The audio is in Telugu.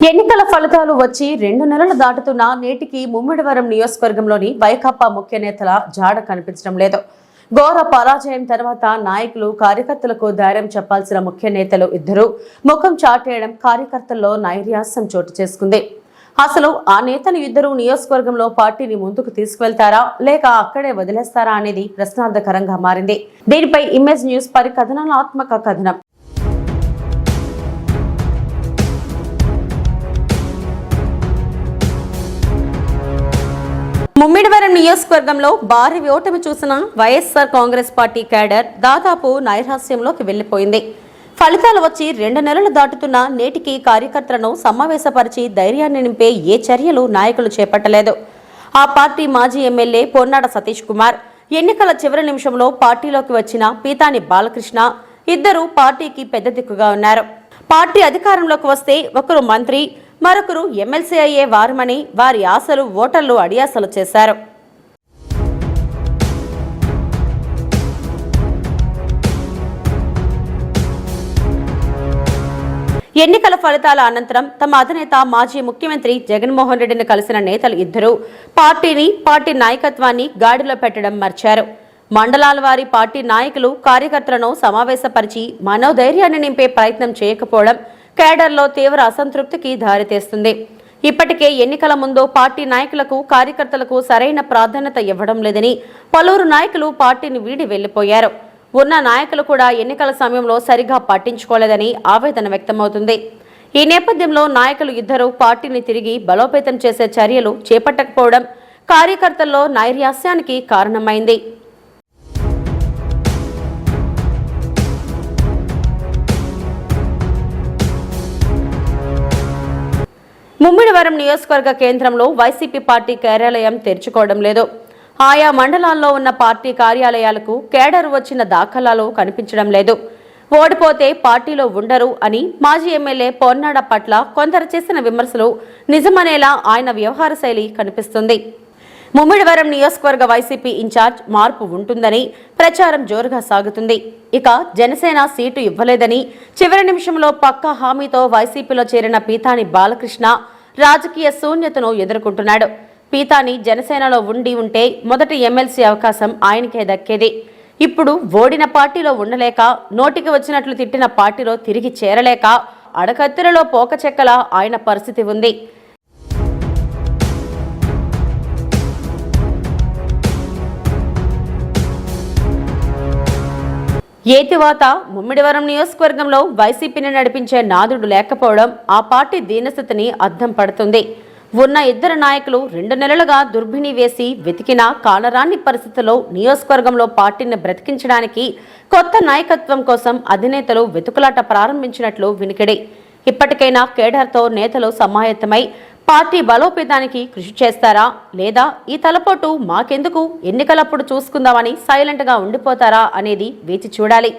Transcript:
ఎన్నికల ఫలితాలు వచ్చి రెండు నెలలు దాటుతున్న నేటికి ముమ్మిడివరం నియోజకవర్గంలోని వైకాపా ముఖ్య నేతల జాడ కనిపించడం లేదు. ఘోర పరాజయం తర్వాత నాయకులు కార్యకర్తలకు ధైర్యం చెప్పాల్సిన ముఖ్య నేతలు ఇద్దరు. ముఖం చాటేయడం కార్యకర్తల్లో నైర్యాసం చోటు చేసుకుంది. అసలు ఆ నేతలు ఇద్దరు నియోజకవర్గంలో పార్టీని ముందుకు తీసుకువెళ్తారా లేక అక్కడే వదిలేస్తారా అనేది ప్రశ్నార్థకరంగా మారింది. దీనిపై ఇమేజ్ న్యూస్ పరికథనాత్మక కథనం. ముమ్మిడివరం నియోజకవర్గంలో భారీ ఓటమి చూసిన వైఎస్ఆర్ కాంగ్రెస్ పార్టీ క్యాడర్ దాదాపు నైరాస్యంలోకి వెళ్ళిపోయింది ఫలితాలు వచ్చి రెండు నెలలు దాటుతున్న నేటికి కార్యకర్తలను సమావేశపరిచి ధైర్యాన్ని నింపే ఏ చర్యలు నాయకులు చేపట్టలేదు. ఆ పార్టీ మాజీ ఎమ్మెల్యే పొన్నాడ సతీష్ కుమార్ ఎన్నికల చివరి నిమిషంలో పార్టీలోకి వచ్చిన పీతాని బాలకృష్ణ ఇద్దరు పార్టీకి పెద్ద దిక్కుగా ఉన్నారు. పార్టీ అధికారంలోకి వస్తే ఒకరు మంత్రి మరొకరు ఎమ్మెల్సీ అయ్యే వారమని వారి ఆశలు ఓటర్లు అడియాసలు చేశారు. ఎన్నికల ఫలితాల అనంతరం తమ అధినేత మాజీ ముఖ్యమంత్రి జగన్మోహన్ రెడ్డిని కలిసిన నేతలు ఇద్దరు. పార్టీని పార్టీ నాయకత్వాన్ని గాడిలో పెట్టడం మర్చారు. మండలాల వారి పార్టీ నాయకులు కార్యకర్తలను సమావేశపరిచి మనోధైర్యాన్ని నింపే ప్రయత్నం చేయకపోవడం కేడర్లో తీవ్ర అసంతృప్తికి దారితీస్తుంది. ఇప్పటికే ఎన్నికల ముందు పార్టీ నాయకులకు కార్యకర్తలకు సరైన ప్రాధాన్యత ఇవ్వడం లేదని పలువురు నాయకులు పార్టీని వీడి వెళ్ళిపోయారు ఉన్న నాయకులు కూడా ఎన్నికల సమయంలో సరిగా పట్టించుకోలేదని ఆవేదన వ్యక్తమవుతుంది. ఈ నేపథ్యంలో నాయకులు ఇద్దరు పార్టీని తిరిగి బలోపేతం చేసే చర్యలు చేపట్టకపోవడం కార్యకర్తల్లో నైర్యాస్యానికి కారణమైంది. ముమ్మిడివరం నియోజకవర్గ కేంద్రంలో వైసీపీ పార్టీ కార్యాలయం తెరుచుకోవడం లేదు. ఆయా మండలాల్లో ఉన్న పార్టీ కార్యాలయాలకు కేడర్ వచ్చిన దాఖలాలు కనిపించడం లేదు. ఓడిపోతే పార్టీలో ఉండరు అని మాజీ ఎమ్మెల్యే పొన్నాడ పట్ల కొందరు చేసిన విమర్శలు నిజమనేలా ఆయన వ్యవహార శైలి కనిపిస్తుంది. ముమ్మిడివరం నియోజకవర్గ వైసీపీ ఇన్ఛార్జ్ మార్పు ఉంటుందని ప్రచారం జోరుగా సాగుతుంది. ఇక జనసేన సీటు ఇవ్వలేదని చివరి నిమిషంలో పక్కా హామీతో వైసీపీలో చేరిన పీతాని బాలకృష్ణ రాజకీయ శూన్యతను ఎదుర్కొంటున్నాడు. పీతాని జనసేనలో ఉండి ఉంటే మొదటి ఎమ్మెల్సీ అవకాశం ఆయనకే దక్కేది. ఇప్పుడు ఓడిన పార్టీలో ఉండలేక నోటికి వచ్చినట్లు తిట్టిన పార్టీలో తిరిగి చేరలేక అడకత్తెరలో పోకచెక్కల ఆయన పరిస్థితి ఉంది. ఏతివాత ముమ్మిడివరం నియోజకవర్గంలో వైసీపీని నడిపించే నాదుడు లేకపోవడం ఆ పార్టీ దీనస్థితిని అద్దం పడుతుంది. ఉన్న ఇద్దరు నాయకులు రెండు నెలలుగా దుర్భిణి వేసి వెతికినా కాలరాని పరిస్థితుల్లో నియోజకవర్గంలో పార్టీని బ్రతికించడానికి కొత్త నాయకత్వం కోసం అధినేతలు వెతుకులాట ప్రారంభించినట్లు వినికిడి. ఇప్పటికైనా కేడర్తో నేతలు సమాయత్తమై పార్టీ బలోపేతానికి కృషి చేస్తారా? లేదా ఈ తలపోటు మాకెందుకు? ఎన్నికలప్పుడు చూసుకుందామని సైలెంట్గా ఉండిపోతారా అనేది వేచి చూడాలి.